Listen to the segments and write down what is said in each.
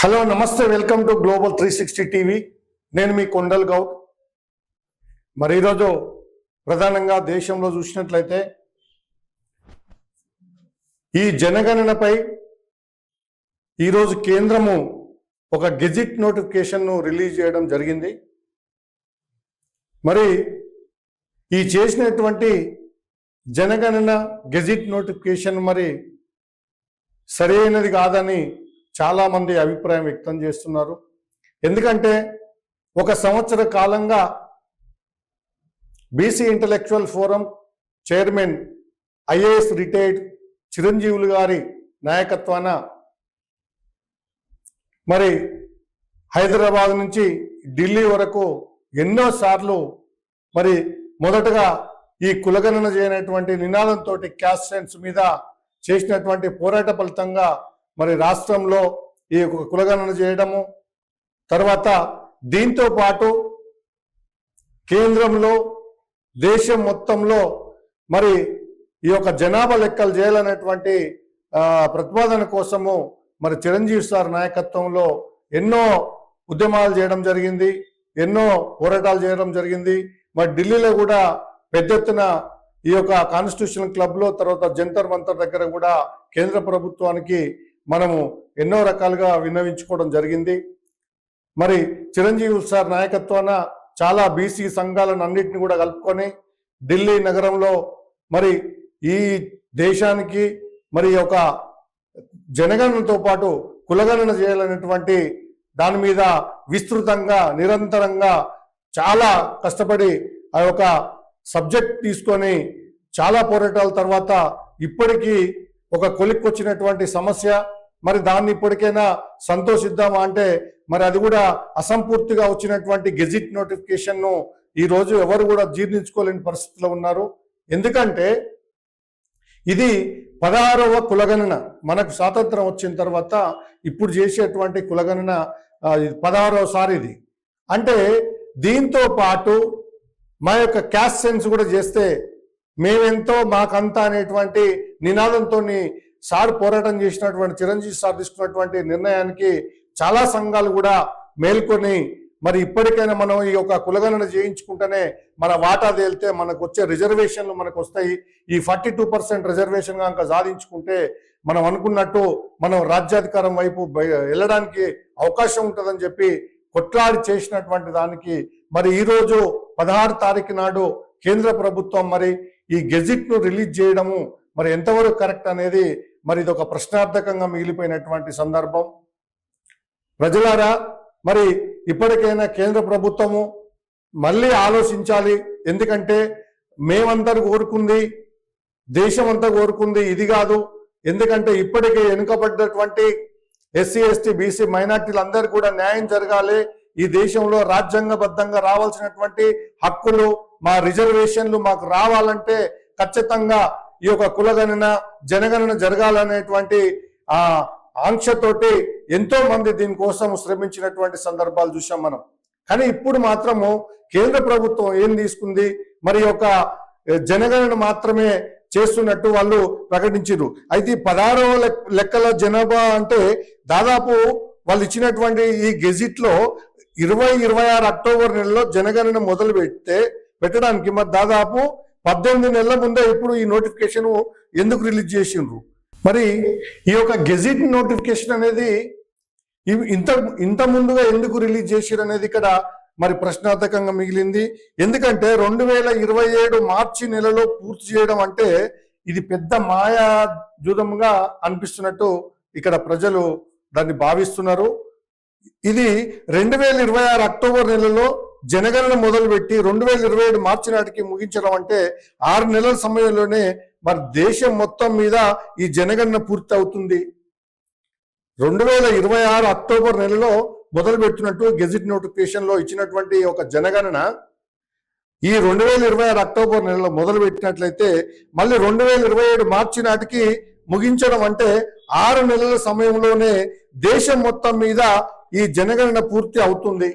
Hello నమస్తే welcome to global three sixty TV. నేను మీ కొండల్ గౌడ్. మరి ఈరోజు ప్రధానంగా దేశంలో చూసినట్లయితే ఈ జనగణనపై ఈరోజు కేంద్రము ఒక గెజిట్ నోటిఫికేషన్ను రిలీజ్ చేయడం జరిగింది. మరి ఈ చేసినటువంటి జనగణన గెజిట్ నోటిఫికేషన్ మరి సరైనది కాదని చాలామంది అభిప్రాయం వ్యక్తం చేస్తున్నారు. ఎందుకంటే ఒక సంవత్సర కాలంగా BC intellectual forum chairman IAS retired Chiranjeevulu గారి నాయకత్వాన మరి హైదరాబాద్ నుంచి ఢిల్లీ వరకు ఎన్నోసార్లు మరి మొదటగా ఈ కులగణన చేయనటువంటి నినాదంతో క్యాస్ట్ సెన్స్ మీద చేసినటువంటి పోరాట ఫలితంగా మరి రాష్ట్రంలో ఈ యొక్క కులగణన చేయడము తర్వాత దీంతో పాటు కేంద్రంలో దేశం మొత్తంలో మరి ఈ యొక్క జనాభా లెక్కలు చేయాలనేటువంటి ప్రతిపాదన కోసము మరి చిరంజీవి సార్ నాయకత్వంలో ఎన్నో ఉద్యమాలు చేయడం జరిగింది ఎన్నో పోరాటాలు చేయడం జరిగింది. మరి ఢిల్లీలో కూడా పెద్ద ఎత్తున ఈ యొక్క కాన్స్టిట్యూషన్ క్లబ్లో తర్వాత జంతర్ మంతర్ దగ్గర కూడా కేంద్ర ప్రభుత్వానికి మనము ఎన్నో రకాలుగా విన్నవించుకోవడం జరిగింది. మరి చిరంజీవి సార్ నాయకత్వాన చాలా బీసీ సంఘాలను అన్నింటిని కూడా కలుపుకొని ఢిల్లీ నగరంలో మరి ఈ దేశానికి మరి ఒక జనగణనతో పాటు కులగణన చేయాలనేటువంటి దాని మీద విస్తృతంగా నిరంతరంగా చాలా కష్టపడి ఆ యొక్క సబ్జెక్ట్ తీసుకొని చాలా పోరాటాల తర్వాత ఇప్పటికీ ఒక కొలిక్కొచ్చినటువంటి సమస్య మరి దాన్ని ఇప్పటికైనా సంతోషిద్దామా అంటే మరి అది కూడా అసంపూర్తిగా వచ్చినటువంటి గెజిట్ నోటిఫికేషన్ను ఈరోజు ఈ రోజు ఎవరు కూడా జీర్ణించుకోలేని పరిస్థితిలో ఉన్నారు. ఎందుకంటే ఇది పదహారవ కులగణన మనకు స్వాతంత్రం వచ్చిన తర్వాత ఇప్పుడు చేసేటువంటి కులగణన పదహారవసారి ఇది. అంటే దీంతో పాటు మా యొక్క క్యాస్ట్ సెన్స్ కూడా చేస్తే మేమెంతో మాకంతా అనేటువంటి నినాదంతో సార్ పోరాటం చేసినటువంటి చిరంజీవి సార్ తీసుకున్నటువంటి నిర్ణయానికి చాలా సంఘాలు కూడా మేల్కొని మరి ఇప్పటికైనా మనం ఈ యొక్క కులగణన చేయించుకుంటేనే మన వాటా తేలితే మనకు వచ్చే రిజర్వేషన్లు మనకు వస్తాయి. ఈ ఫార్టీ టూ పర్సెంట్ రిజర్వేషన్ కనుక సాధించుకుంటే మనం అనుకున్నట్టు మనం రాజ్యాధికారం వైపు బయ- వెళ్ళడానికి అవకాశం ఉంటుందని చెప్పి కొట్లాడి చేసినటువంటి దానికి మరి ఈరోజు పదహారు తారీఖు నాడు కేంద్ర ప్రభుత్వం మరి ఈ గెజిట్ను రిలీజ్ చేయడము మరి ఎంతవరకు కరెక్ట్ అనేది మరి ఇది ఒక ప్రశ్నార్థకంగా మిగిలిపోయినటువంటి సందర్భం. ప్రజలారా మరి ఇప్పటికైనా కేంద్ర ప్రభుత్వము మళ్ళీ ఆలోచించాలి. ఎందుకంటే మేమందరూ కోరుకుంది దేశం అంతా కోరుకుంది ఇది కాదు. ఎందుకంటే ఇప్పటికే వెనుకబడ్డటువంటి ఎస్సీ ఎస్టీ బీసీ మైనార్టీలందరూ కూడా న్యాయం జరగాలి. ఈ దేశంలో రాజ్యాంగబద్ధంగా రావాల్సినటువంటి హక్కులు మా రిజర్వేషన్లు మాకు రావాలంటే ఖచ్చితంగా ఈ యొక్క కులగణన జనగణన జరగాలనేటువంటి ఆ ఆంక్షతోటి ఎంతో మంది దీనికోసం శ్రమించినటువంటి సందర్భాలు చూసాం మనం. కానీ ఇప్పుడు మాత్రము కేంద్ర ప్రభుత్వం ఏం తీసుకుంది? మరి ఒక జనగణన మాత్రమే చేస్తున్నట్టు వాళ్ళు ప్రకటించారు అయితే ఈ పదహారవ లెక్- లెక్కల జనాభా అంటే దాదాపు వాళ్ళు ఇచ్చినటువంటి ఈ గెజిట్లో ఇరవై ఇరవై ఆరు అక్టోబర్ నెలలో జనగణన మొదలు పెడితే పెట్టడానికి మరి దాదాపు పద్దెనిమిది నెలల ముందే ఇప్పుడు ఈ నోటిఫికేషన్ ఎందుకు రిలీజ్ చేసిండ్రు? మరి ఈ యొక్క గెజిట్ నోటిఫికేషన్ అనేది ఇవి ఇంత ఇంత ముందుగా ఎందుకు రిలీజ్ చేసిరు అనేది ఇక్కడ మరి ప్రశ్నార్థకంగా మిగిలింది. ఎందుకంటే రెండు వేల ఇరవై ఏడు మార్చి నెలలో పూర్తి చేయడం అంటే ఇది పెద్ద మాయా జూదంగా అనిపిస్తున్నట్టు ఇక్కడ ప్రజలు దాన్ని భావిస్తున్నారు. ఇది రెండు వేల ఇరవై ఆరు అక్టోబర్ నెలలో జనగణన మొదలుపెట్టి రెండు వేల ఇరవై ఏడు మార్చి నాటికి ముగించడం అంటే ఆరు నెలల సమయంలోనే మరి దేశం మొత్తం మీద ఈ జనగణన పూర్తి అవుతుంది. రెండు వేల ఇరవై ఆరు అక్టోబర్ నెలలో మొదలుపెట్టినట్టు గెజిట్ నోటిఫికేషన్లో ఇచ్చినటువంటి ఒక జనగణన ఈ రెండు వేల ఇరవై ఆరు అక్టోబర్ నెలలో మొదలు పెట్టినట్లయితే మళ్ళీ రెండు వేల ఇరవై ఏడు మార్చి నాటికి ముగించడం అంటే ఆరు నెలల సమయంలోనే దేశం మొత్తం మీద ఈ జనగణన పూర్తి అవుతుంది.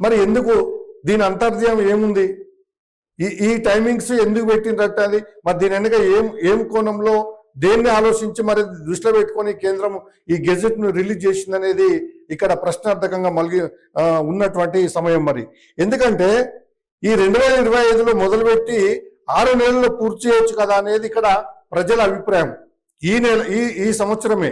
మరి ఎందుకు? దీని అంతర్జయం ఏముంది? ఈ ఈ టైమింగ్స్ ఎందుకు పెట్టినట్టు అది? మరి దీని వెనక ఏం ఏం కోణంలో దేన్ని ఆలోచించి మరి దృష్టిలో పెట్టుకొని కేంద్రం ఈ గెజెట్ను రిలీజ్ రిలీజ్ చేసిందనేది ఇక్కడ ప్రశ్నార్థకంగా మలిగి ఉన్నటువంటి సమయం మరి. ఎందుకంటే ఈ రెండు వేల ఇరవై ఐదులో మొదలుపెట్టి ఆరు నెలల్లో పూర్తి చేయొచ్చు కదా అనేది ఇక్కడ ప్రజల అభిప్రాయం. ఈ నెల ఈ ఈ సంవత్సరమే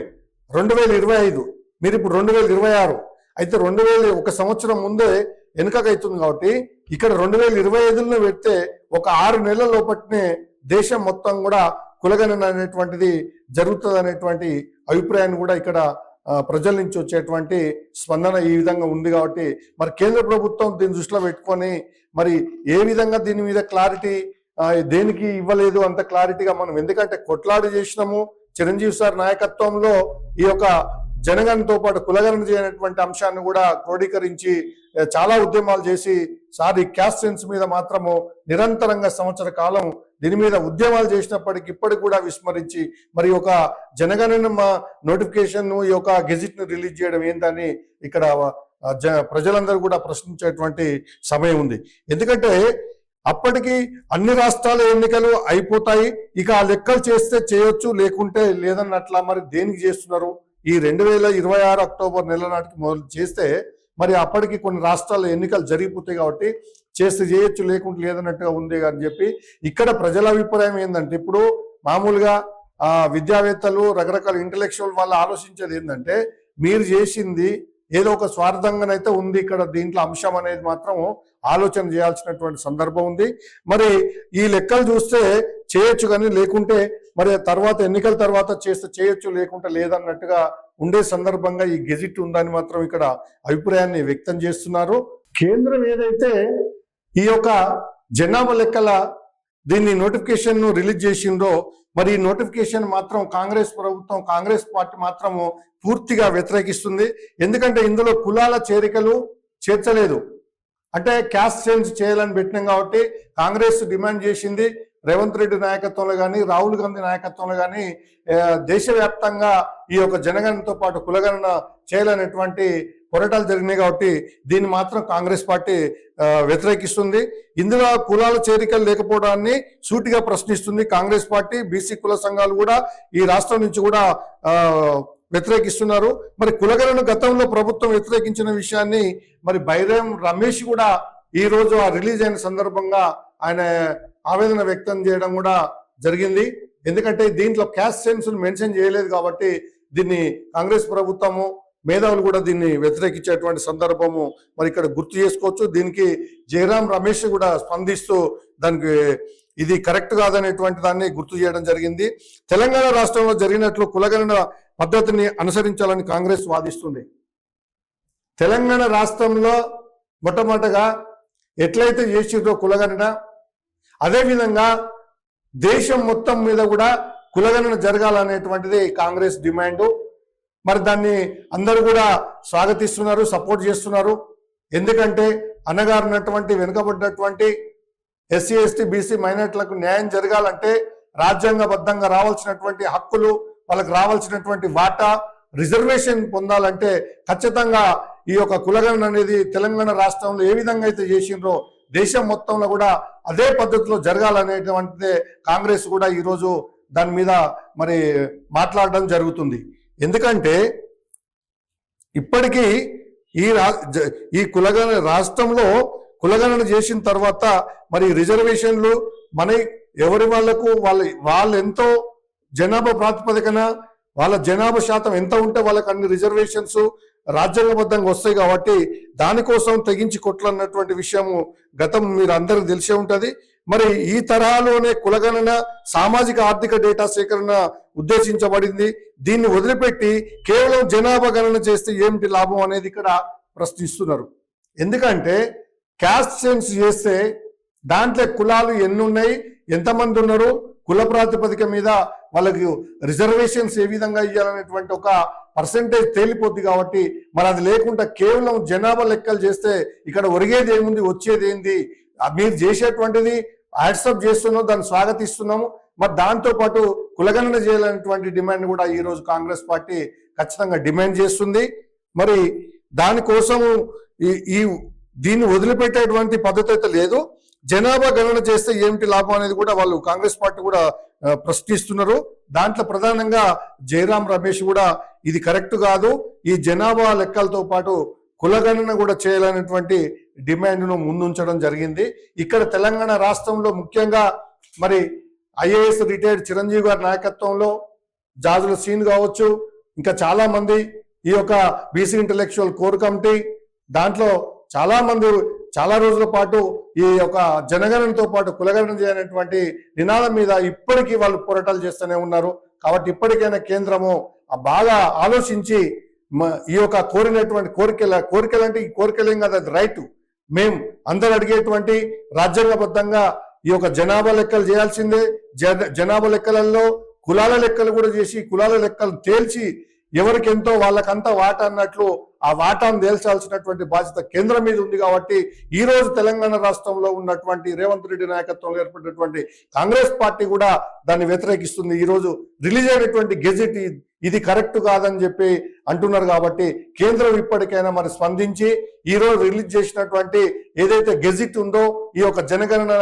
రెండు వేల ఇరవై ఐదు. మీరు ఇప్పుడు రెండు వేల ఇరవై ఆరు. అయితే రెండు వేల ఒక సంవత్సరం ముందే వెనుకకైతుంది కాబట్టి ఇక్కడ రెండు వేల ఇరవై ఐదులో పెడితే ఒక ఆరు నెలల లోపట్నే దేశం మొత్తం కూడా కులగణన అనేటువంటిది జరుగుతుంది అనేటువంటి అభిప్రాయాన్ని కూడా ఇక్కడ ప్రజల నుంచి వచ్చేటువంటి స్పందన ఈ విధంగా ఉంది కాబట్టి మరి కేంద్ర ప్రభుత్వం దీన్ని దృష్టిలో పెట్టుకొని మరి ఏ విధంగా దీని మీద క్లారిటీ దేనికి ఇవ్వలేదు అంత క్లారిటీగా మనం ఎందుకంటే కొట్లాడి చేసినాము. చిరంజీవి సార్ నాయకత్వంలో ఈ యొక్క జనగణతో పాటు కులగణన చేయనటువంటి అంశాన్ని కూడా క్రోడీకరించి చాలా ఉద్యమాలు చేసి సార్ ఈ క్యాస్ట్ సెన్స్ మీద మాత్రము నిరంతరంగా సంవత్సర కాలం దీని మీద ఉద్యమాలు చేసినప్పటికీ ఇప్పటికి కూడా విస్మరించి మరి ఒక జనగణన నోటిఫికేషన్ ఈ యొక్క గెజిట్ను రిలీజ్ చేయడం ఏంటని ఇక్కడ జ- ప్రజలందరూ కూడా ప్రశ్నించేటువంటి సమయం ఉంది. ఎందుకంటే అప్పటికి అన్ని రాష్ట్రాల ఎన్నికలు అయిపోతాయి ఇక ఆ లెక్కలు చేస్తే చేయొచ్చు లేకుంటే లేదన్నట్లా మరి దేనికి చేస్తున్నారు? ఈ రెండు వేల ఇరవై ఆరు అక్టోబర్ నెల నాటికి మొదలు చేస్తే మరి అప్పటికి కొన్ని రాష్ట్రాల్లో ఎన్నికలు జరిగిపోతాయి కాబట్టి చేస్తే చేయొచ్చు లేకుంటే లేదన్నట్టుగా ఉంది అని చెప్పి ఇక్కడ ప్రజల అభిప్రాయం ఏంటంటే ఇప్పుడు మామూలుగా ఆ విద్యావేత్తలు రకరకాల ఇంటలెక్చువల్ వాళ్ళు ఆలోచించేది ఏంటంటే మీరు చేసింది ఏదో ఒక స్వార్థంగానైతే ఉంది ఇక్కడ దీంట్లో అంశం అనేది మాత్రం ఆలోచన చేయాల్సినటువంటి సందర్భం ఉంది. మరి ఈ లెక్కలు చూస్తే చేయొచ్చు కానీ లేకుంటే మరి తర్వాత ఎన్నికల తర్వాత చేస్తే చేయొచ్చు లేకుంటే లేదన్నట్టుగా ఉండే సందర్భంగా ఈ గెజిట్ ఉందని మాత్రం ఇక్కడ అభిప్రాయాన్ని వ్యక్తం చేస్తున్నారు. కేంద్రం ఏదైతే ఈ యొక్క జనాభా లెక్కల దీన్ని నోటిఫికేషన్ను రిలీజ్ చేసిందో మరి ఈ నోటిఫికేషన్ మాత్రం కాంగ్రెస్ ప్రభుత్వం కాంగ్రెస్ పార్టీ మాత్రము పూర్తిగా వ్యతిరేకిస్తుంది. ఎందుకంటే ఇందులో కులాల చేరికలు చేర్చలేదు. అంటే క్యాస్ట్ చేంజ్ చేయాలని పెట్టినాం కాబట్టి కాంగ్రెస్ డిమాండ్ చేసింది రేవంత్ రెడ్డి నాయకత్వంలో కానీ రాహుల్ గాంధీ నాయకత్వంలో కానీ దేశవ్యాప్తంగా ఈ యొక్క జనగణనతో పాటు కులగణన చేయాలనేటువంటి పోరాటాలు జరిగినాయి కాబట్టి దీన్ని మాత్రం కాంగ్రెస్ పార్టీ వ్యతిరేకిస్తుంది. ఇందులో కులాల చేరికలు లేకపోవడాన్ని సూటిగా ప్రశ్నిస్తుంది కాంగ్రెస్ పార్టీ బీసీ కుల సంఘాలు కూడా ఈ రాష్ట్రం నుంచి కూడా వ్యతిరేకిస్తున్నారు. మరి కులగలను గతంలో ప్రభుత్వం వ్యతిరేకించిన విషయాన్ని మరి బైరం రమేష్ కూడా ఈ రోజు ఆ రిలీజ్ అయిన సందర్భంగా ఆయన ఆవేదన వ్యక్తం చేయడం కూడా జరిగింది. ఎందుకంటే దీంట్లో క్యాస్ట్ సెన్స్ మెన్షన్ చేయలేదు కాబట్టి దీన్ని కాంగ్రెస్ ప్రభుత్వము మేధావులు కూడా దీన్ని వ్యతిరేకించేటువంటి సందర్భము మరి ఇక్కడ గుర్తు చేసుకోవచ్చు. దీనికి జయరాం రమేష్ కూడా స్పందిస్తూ దానికి ఇది కరెక్ట్ కాదనేటువంటి దాన్ని గుర్తు చేయడం జరిగింది. తెలంగాణ రాష్ట్రంలో జరిగినట్లు కులగణన పద్ధతిని అనుసరించాలని కాంగ్రెస్ వాదిస్తుంది. తెలంగాణ రాష్ట్రంలో మొట్టమొదటగా ఎట్లయితే చేసిందో కులగణన అదేవిధంగా దేశం మొత్తం మీద కూడా కులగణన జరగాలనేటువంటిది కాంగ్రెస్ డిమాండ్. మరి దాన్ని అందరూ కూడా స్వాగతిస్తున్నారు సపోర్ట్ చేస్తున్నారు. ఎందుకంటే అనగారినటువంటి వెనుకబడినటువంటి ఎస్సీ ఎస్టీ బీసీ మైనార్టీలకు న్యాయం జరగాలంటే రాజ్యాంగబద్ధంగా రావాల్సినటువంటి హక్కులు వాళ్ళకి రావాల్సినటువంటి వాటా రిజర్వేషన్ పొందాలంటే ఖచ్చితంగా ఈ యొక్క కులగణన అనేది తెలంగాణ రాష్ట్రంలో ఏ విధంగా అయితే చేసిండ్రో దేశం మొత్తంలో కూడా అదే పద్ధతిలో జరగాలనేటువంటిదే కాంగ్రెస్ కూడా ఈరోజు దాని మీద మరి మాట్లాడడం జరుగుతుంది. ఎందుకంటే ఇప్పటికీ ఈ రా జ- ఈ కులగణ రాష్ట్రంలో కులగణన చేసిన తర్వాత మరి రిజర్వేషన్లు మన ఎవరి వాళ్ళకు వాళ్ళ వాళ్ళు ఎంతో జనాభా ప్రాతిపదికన వాళ్ళ జనాభా శాతం ఎంత ఉంటే వాళ్ళకి అన్ని రిజర్వేషన్స్ రాజ్యాంగబద్ధంగా వస్తాయి కాబట్టి దానికోసం తెగించి కొట్లన్నటువంటి విషయము గతం మీరు అందరికి తెలిసే ఉంటుంది. మరి ఈ తరహాలోనే కులగణన సామాజిక ఆర్థిక డేటా సేకరణ ఉద్దేశించబడింది. దీన్ని వదిలిపెట్టి కేవలం జనాభా గణన చేస్తే ఏమిటి లాభం అనేది ఇక్కడ ప్రశ్నిస్తున్నారు. ఎందుకంటే క్యాస్ట్ సెన్స్ చేస్తే దాంట్లో కులాలు ఎన్ని ఉన్నాయి ఎంతమంది ఉన్నారు కుల ప్రాతిపదిక మీద వాళ్ళకి రిజర్వేషన్స్ ఏ విధంగా ఇవ్వాలనేటువంటి ఒక పర్సంటేజ్ తేలిపోద్ది కాబట్టి మరి అది లేకుండా కేవలం జనాభా లెక్కలు చేస్తే ఇక్కడ ఒరిగేది ఏముంది వచ్చేది ఏంది మీరు చేసేటువంటిది యాక్సెప్ట్ చేస్తున్నాం దాన్ని స్వాగతిస్తున్నాము. మరి దాంతో పాటు కులగణన చేయాలనేటువంటి డిమాండ్ కూడా ఈ రోజు కాంగ్రెస్ పార్టీ ఖచ్చితంగా డిమాండ్ చేస్తుంది. మరి దానికోసము ఈ ఈ దీన్ని వదిలిపెట్టేటువంటి పద్ధతి అయితే లేదు. జనాభా గణన చేస్తే ఏమిటి లాభం అనేది కూడా వాళ్ళు కాంగ్రెస్ పార్టీ కూడా ప్రశ్నిస్తున్నారు. దాంట్లో ప్రధానంగా జయరాం రమేష్ కూడా ఇది కరెక్ట్ కాదు. ఈ జనాభా లెక్కలతో పాటు కులగణన కూడా చేయాలనేటువంటి డిమాండ్ను ముందుంచడం జరిగింది. ఇక్కడ తెలంగాణ రాష్ట్రంలో ముఖ్యంగా మరి ఐఏఎస్ రిటైర్డ్ చిరంజీవి గారి నాయకత్వంలో జాజుల సీన్ కావచ్చు ఇంకా చాలామంది ఈ యొక్క బీసీ ఇంటలెక్చువల్ కోర్ కమిటీ దాంట్లో చాలామంది చాలా రోజుల పాటు ఈ యొక్క జనగణనతో పాటు కులగణన చేయనటువంటి నినాదం మీద ఇప్పటికీ వాళ్ళు పోరాటాలు చేస్తూనే ఉన్నారు. కాబట్టి ఇప్పటికైనా కేంద్రము బాగా ఆలోచించి ఈ యొక్క కోరినటువంటి కోరికల కోరికలు అంటే ఈ కోరికలు ఏం కాదు అది రైట్. మేము అందరు అడిగేటువంటి రాజ్యాంగబద్ధంగా ఈ యొక్క జనాభా లెక్కలు చేయాల్సిందే. జ జనాభా లెక్కలలో కులాల లెక్కలు కూడా చేసి కులాల లెక్కలు తేల్చి ఎవరికెంతో వాళ్ళకంతా వాటా అన్నట్లు ఆ వాటాను తేల్చాల్సినటువంటి బాధ్యత కేంద్రం మీద ఉంది కాబట్టి ఈ రోజు తెలంగాణ రాష్ట్రంలో ఉన్నటువంటి రేవంత్ రెడ్డి నాయకత్వంలో ఏర్పడినటువంటి కాంగ్రెస్ పార్టీ కూడా దాన్ని వ్యతిరేకిస్తుంది. ఈ రోజు రిలీజ్ అయినటువంటి గెజిట్ ఇది కరెక్ట్ కాదని చెప్పి అంటున్నారు కాబట్టి కేంద్రం ఇప్పటికైనా మరి స్పందించి ఈ రోజు రిలీజ్ చేసినటువంటి ఏదైతే గెజిట్ ఉందో ఈ యొక్క జనగణన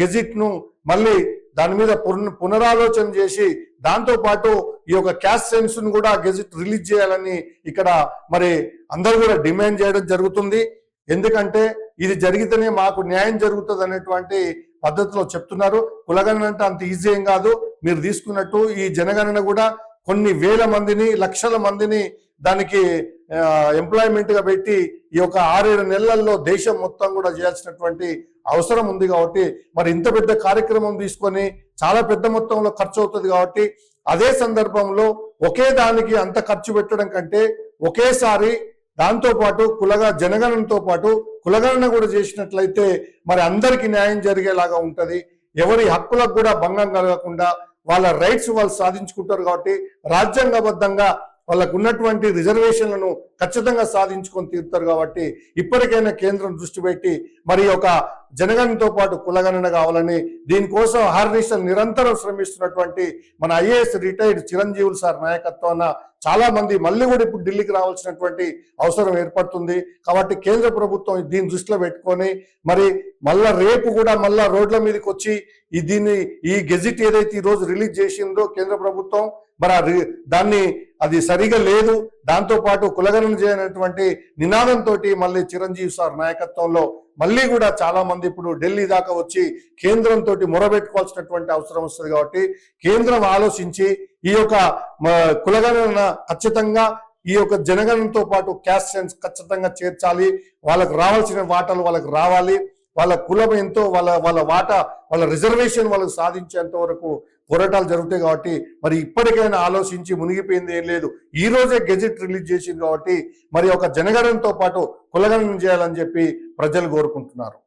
గెజిట్ను మళ్ళీ దాని మీద పున- పునరాలోచన చేసి దాంతో పాటు ఈ యొక్క క్యాష్ సెన్స్ను కూడా గెజిట్ రిలీజ్ చేయాలని ఇక్కడ మరి అందరూ కూడా డిమాండ్ చేయడం జరుగుతుంది. ఎందుకంటే ఇది జరిగితేనే మాకు న్యాయం జరుగుతుంది అనేటువంటి పద్ధతిలో చెప్తున్నారు. కులగణన అంటే అంత ఈజీ ఏం కాదు. మీరు తీసుకున్నట్టు ఈ జనగణన కూడా కొన్ని వేల మందిని లక్షల మందిని దానికి ఎంప్లాయ్మెంట్గా పెట్టి ఈ యొక్క ఆరేడు నెలల్లో దేశం మొత్తం కూడా చేయాల్సినటువంటి అవసరం ఉంది కాబట్టి మరి ఇంత పెద్ద కార్యక్రమం తీసుకొని చాలా పెద్ద మొత్తంలో ఖర్చు అవుతుంది కాబట్టి అదే సందర్భంలో ఒకే దానికి అంత ఖర్చు పెట్టడం కంటే ఒకేసారి దాంతో పాటు కులగా జనగణనతో పాటు కులగణన కూడా చేసినట్లయితే మరి అందరికీ న్యాయం జరిగేలాగా ఉంటుంది. ఎవరి హక్కులకు కూడా భంగం కలగకుండా వాళ్ళ రైట్స్ వాళ్ళు సాధించుకుంటారు కాబట్టి రాజ్యాంగబద్ధంగా వాళ్ళకు ఉన్నటువంటి రిజర్వేషన్లను ఖచ్చితంగా సాధించుకొని తీరుతారు కాబట్టి ఇప్పటికైనా కేంద్రం దృష్టి పెట్టి మరి ఒక జనగణనతో పాటు కులగణన కావాలని దీనికోసం హార్నిషన్ నిరంతరం శ్రమిస్తున్నటువంటి మన ఐఏఎస్ రిటైర్డ్ చిరంజీవులు సార్ నాయకత్వాన చాలా మంది మళ్ళీ కూడా ఇప్పుడు ఢిల్లీకి రావాల్సినటువంటి అవసరం ఏర్పడుతుంది. కాబట్టి కేంద్ర ప్రభుత్వం దీన్ని దృష్టిలో పెట్టుకొని మరి మళ్ళా రేపు కూడా మళ్ళా రోడ్ల మీదకి వచ్చి ఈ దీన్ని ఈ గెజిట్ ఏదైతే ఈ రోజు రిలీజ్ చేసిందో కేంద్ర ప్రభుత్వం మరి అది దాన్ని అది సరిగా లేదు. దాంతోపాటు పాటు చేయనటువంటి నినాదంతో మళ్ళీ చిరంజీవి సార్ నాయకత్వంలో మళ్ళీ కూడా చాలా మంది ఇప్పుడు ఢిల్లీ దాకా వచ్చి కేంద్రంతో మొరబెట్టుకోవాల్సినటువంటి అవసరం వస్తుంది కాబట్టి కేంద్రం ఆలోచించి ఈ యొక్క కులగణన ఖచ్చితంగా ఈ యొక్క జనగణనతో పాటు క్యాస్ట్ సెన్స్ ఖచ్చితంగా చేర్చాలి. వాళ్ళకు రావాల్సిన వాటాలు వాళ్ళకి రావాలి. వాళ్ళ కులం ఎంతో వాళ్ళ వాళ్ళ వాటా వాళ్ళ రిజర్వేషన్ వాళ్ళకి సాధించేంత వరకు పోరాటాలు జరుగుతాయి కాబట్టి మరి ఇప్పటికైనా ఆలోచించి మునిగిపోయింది ఏం లేదు. ఈ రోజే గెజెట్ రిలీజ్ చేసింది కాబట్టి మరి ఒక జనగణనతో పాటు కులగణన చేయాలని చెప్పి ప్రజలు కోరుకుంటున్నారు.